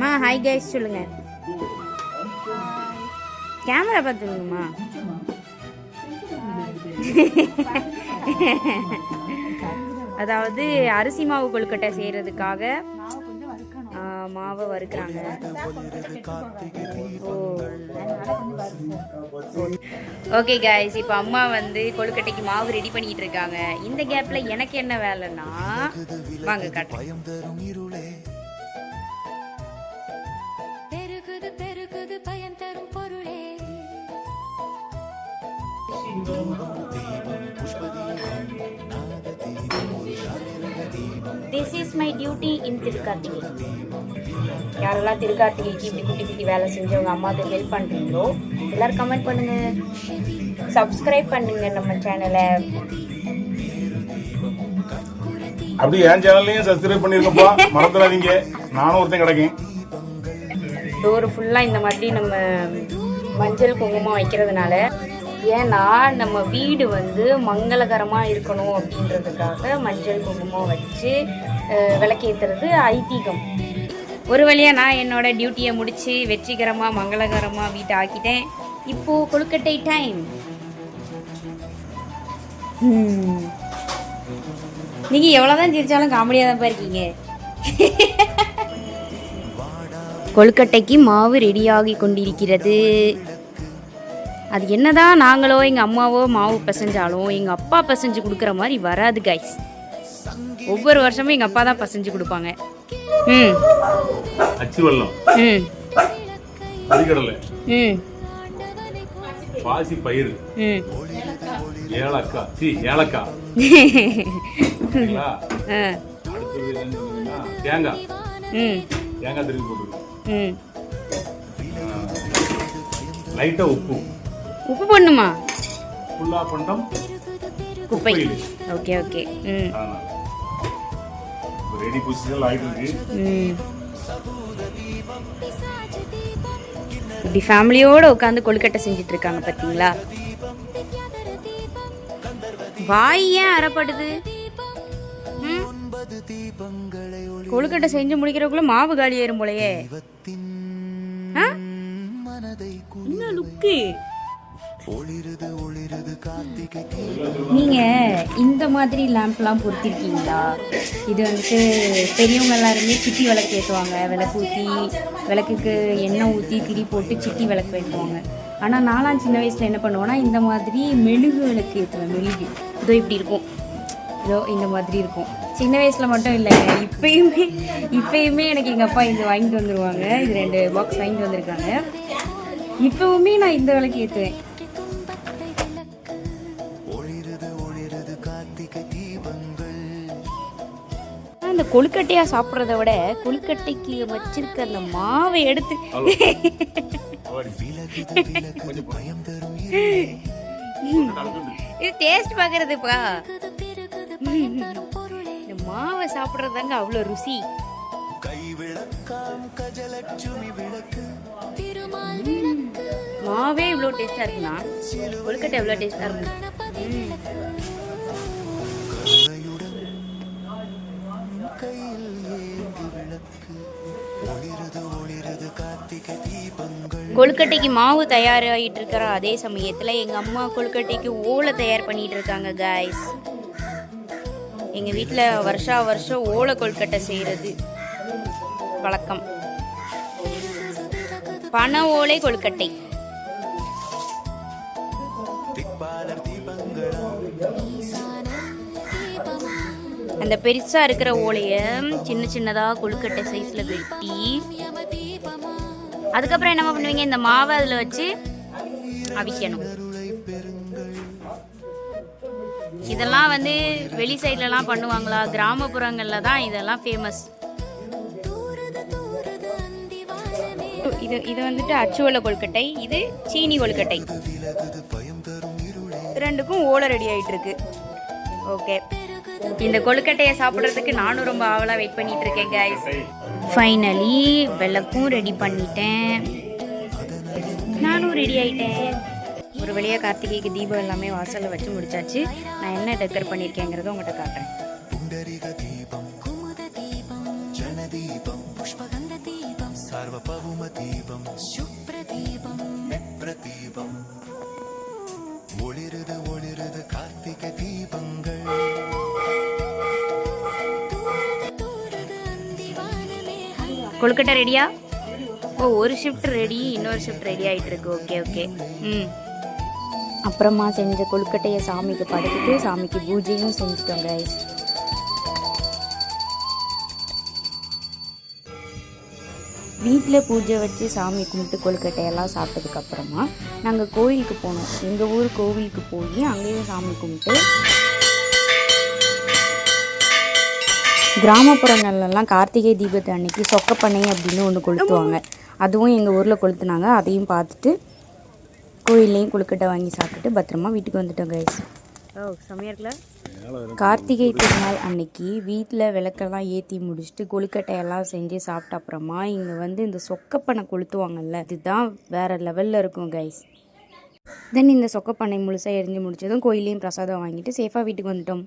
மா hi guys சொல்லுங்க. Camera பார்த்துருங்கம்மா அதாவது அரிசி மாவு கொழுக்கட்டை செய்யறதுக்காக மாவை வறுக்கிறாங்க. ஓ ஓகே கைஸ் இப்போ அம்மா வந்து கொழுக்கட்டைக்கு மாவு ரெடி பண்ணிட்டு இருக்காங்க. இந்த கேப்ல எனக்கு என்ன வேலைன்னா வாங்க காட்டுறேன். This is my duty in Thirukarthigai யாரெல்லாம் திருக்கார்த்திகைக்கு இப்படி குட்டி குட்டி வேலை செஞ்சவங்க அம்மாவுக்கு ஹெல்ப் பண்ணுறீங்களோ எல்லாரும் கமெண்ட் பண்ணுங்க. சப்ஸ்கிரைப் பண்ணுங்க நம்ம சேனலை அப்படி என் சேனல்லையும் சப்ஸ்கிரைப் பண்ணிருக்கப்பா மறந்துடாதீங்க. நானும் ஒருத்தன் கிடைக்கேன். டோர் ஃபுல்லாக இந்த மாதிரி நம்ம மஞ்சள் குங்குமம் வைக்கிறதுனால ஏன்னா நம்ம வீடு வந்து மங்களகரமாக இருக்கணும் அப்படின்றதுக்காக மஞ்சள் குங்குமம் வச்சு அஹ், விளக்கேத்துறது ஐதீகம். ஒரு வழியாக நான் என்னோட டியூட்டியை முடித்து வெற்றிகரமாக மங்களகரமாக வீட்டை ஆக்கிட்டேன். இப்போது கொழுக்கட்டை டைம். நீங்கள் எவ்வளோதான் சிரிச்சாலும் காமெடியாக தான் இருக்கீங்க. கொழுக்கட்டைக்கு மாவு ரெடியாகி கொண்டிருக்கிறது. அது என்னதான் நாங்களோ எங்கள் அம்மாவோ மாவு பிசைஞ்சாலும் எங்கள் அப்பா பிசைஞ்சு கொடுக்குற மாதிரி வராது கைஸ் ஒவ்வொரு வருஷமும் எங்கள் அப்பா தான் பிசைஞ்சு கொடுப்பாங்க. ம். அச்சு வெள்ளம் ம். அரிக்கடலை ம். பாசி பயிறு. ம். ஏலக்காய். சி ஏலக்காய். தேங்காய். ம். தேங்காய் திருப்பி போட்டுருக்கோம். ம். லைட்டா உப்பு. உப்பு பண்ணுமா? புல்லா பண்டம் குப்பை. Okay okay. ம். ரெடி பொசிஷன் இருக்கு ம். இப்படி ஃபேமிலியோட உட்காந்து கொழுக்கட்டை செஞ்சுட்டு இருக்காங்க பார்த்தீங்களா வாய் ஏன் அறப்படுது? கொழுக்கட்டை செஞ்சு முடிக்கிறதுக்குள்ள மாவு காலி ஏறும் போலயே? என்ன லுக்கு நீங்க இந்த மாதிரி லேம்ப்லாம் பொருத்திருக்கீங்களா? இது வந்துட்டு பெரியவங்க எல்லாருமே சிட்டி விளக்கு ஏற்றுவாங்க விளக்கு ஊற்றி விளக்குக்கு எண்ணெய் ஊற்றி திரி போட்டு சிட்டி விளக்கு ஏற்றுவாங்க ஆனால் நாலாம் சின்ன வயசில் என்ன பண்ணுவேன்னா இந்த மாதிரி மெழுகு விளக்கு ஏற்றுவேன் மெழுகு. இதோ இப்படி இருக்கும். இதோ இந்த மாதிரி இருக்கும். சின்ன வயசில் மட்டும் இல்லைங்க இப்பயுமே இப்பயுமே எனக்கு எங்கள் அப்பா இது வாங்கிட்டு வந்துருவாங்க. இது ரெண்டு பாக்ஸ் வாங்கிட்டு வந்திருக்காங்க. இப்போவுமே நான் இந்த விளக்கு ஏற்றுவேன் ஆனா, இந்த கொழுக்கட்டையா சாப்பிட்றத விட கொழுக்கட்டைக்கு வச்சிருக்க அந்த மாவை எடுத்து இது டேஸ்ட் பார்க்கறதுப்பா இந்த மாவை சாப்பிட்றதாங்க அவ்வளோ ருசி. மாவே இவ்வளோ டேஸ்டா இருக்குன்னா கொழுக்கட்டை எவ்வளோ டேஸ்டா இருக்கும் கொழுக்கட்டைக்கு மாவு தயாராகிட்டு இருக்கிற அதே சமயத்தில் எங்கள் அம்மா கொழுக்கட்டைக்கு ஓலை தயார் பண்ணிட்டு இருக்காங்க காய்ஸ் எங்கள் வீட்டில் வருஷா வருஷம் ஓலை கொழுக்கட்டை செய்கிறது வழக்கம். பண ஓலை கொழுக்கட்டை. அந்த பெருசா இருக்கிற ஓலைய சின்ன சின்னதா கொழுக்கட்டை சைஸ்ல வெட்டி அதுக்கப்புறம் என்ன பண்ணுவீங்க? இந்த மாவை அதில் வச்சு அவிக்கணும். இதெல்லாம் வந்து வெளி சைட்லலாம் பண்ணுவாங்களா? கிராமப்புறங்களில் தான் இதெல்லாம் ஃபேமஸ் இது இது வந்துட்டு அச்சுவலை கொழுக்கட்டை. இது சீனி கொழுக்கட்டை. ரெண்டுக்கும் ஓலை ரெடி ஆகிட்டு இருக்கு ஓகே இந்த கொழுக்கட்டையை சாப்பிட்றதுக்கு நானும் ரொம்ப ஆவலாக வெயிட் பண்ணிட்டு இருக்கேன் கைஸ் ஃபைனலி விளக்கும் ரெடி பண்ணிட்டேன். நானும் ரெடி ஆகிட்டேன் ஒரு வழியாக கார்த்திகைக்கு தீபம் எல்லாமே வாசலில் வச்சு முடிச்சாச்சு. நான் என்ன டெக்கர் பண்ணியிருக்கேங்கிறத உங்கள்கிட்ட காட்டுறேன். சார்வபௌம தீபம் சுப்ரதீபம் கொழுக்கட்டை ரெடியா ஓ ஒரு ஷிஃப்ட் ரெடி இன்னொரு ஷிஃப்ட் ரெடி ஆகிட்டு இருக்கு. ஓகே ஓகே ம். அப்புறமா செஞ்ச கொழுக்கட்டையை சாமிக்கு படைச்சிட்டு சாமிக்கு பூஜையும் செஞ்சுட்டோம் கைஸ் வீட்டில் பூஜை வச்சு சாமி கும்பிட்டு கொழுக்கட்டையெல்லாம் சாப்பிட்டதுக்கு அப்புறமா நாங்கள் கோயிலுக்கு போனோம். எங்கள் ஊர் கோவிலுக்கு போய் அங்கேயும் சாமி கும்பிட்டு கிராமப்புறங்கள்லாம் கார்த்திகை தீபத்து அன்னைக்கு சொக்கப்பண்ணை அப்படின்னு ஒன்று கொளுத்துவாங்க. அதுவும் எங்கள் ஊரில் கொளுத்துனாங்க. அதையும் பார்த்துட்டு கோயில்லையும் கொழுக்கட்டை வாங்கி சாப்பிட்டுட்டு பத்திரமா வீட்டுக்கு வந்துட்டோம் கைஸ் ஓ செம்மையா இருக்குல்ல? கார்த்திகை திருநாள் அன்னைக்கு வீட்டில் விளக்கெல்லாம் ஏற்றி முடிச்சுட்டு கொழுக்கட்டையெல்லாம் செஞ்சு சாப்பிட்ட அப்புறமா இங்கே வந்து இந்த சொக்கப்பனை கொளுத்துவாங்கல்ல இதுதான் வேற லெவலில் இருக்கும் கைஸ் தென் இந்த சொக்கப்பண்ணை முழுசாக எரிஞ்சு முடிச்சதும் கோயிலையும் பிரசாதம் வாங்கிட்டு சேஃபாக வீட்டுக்கு வந்துட்டோம்.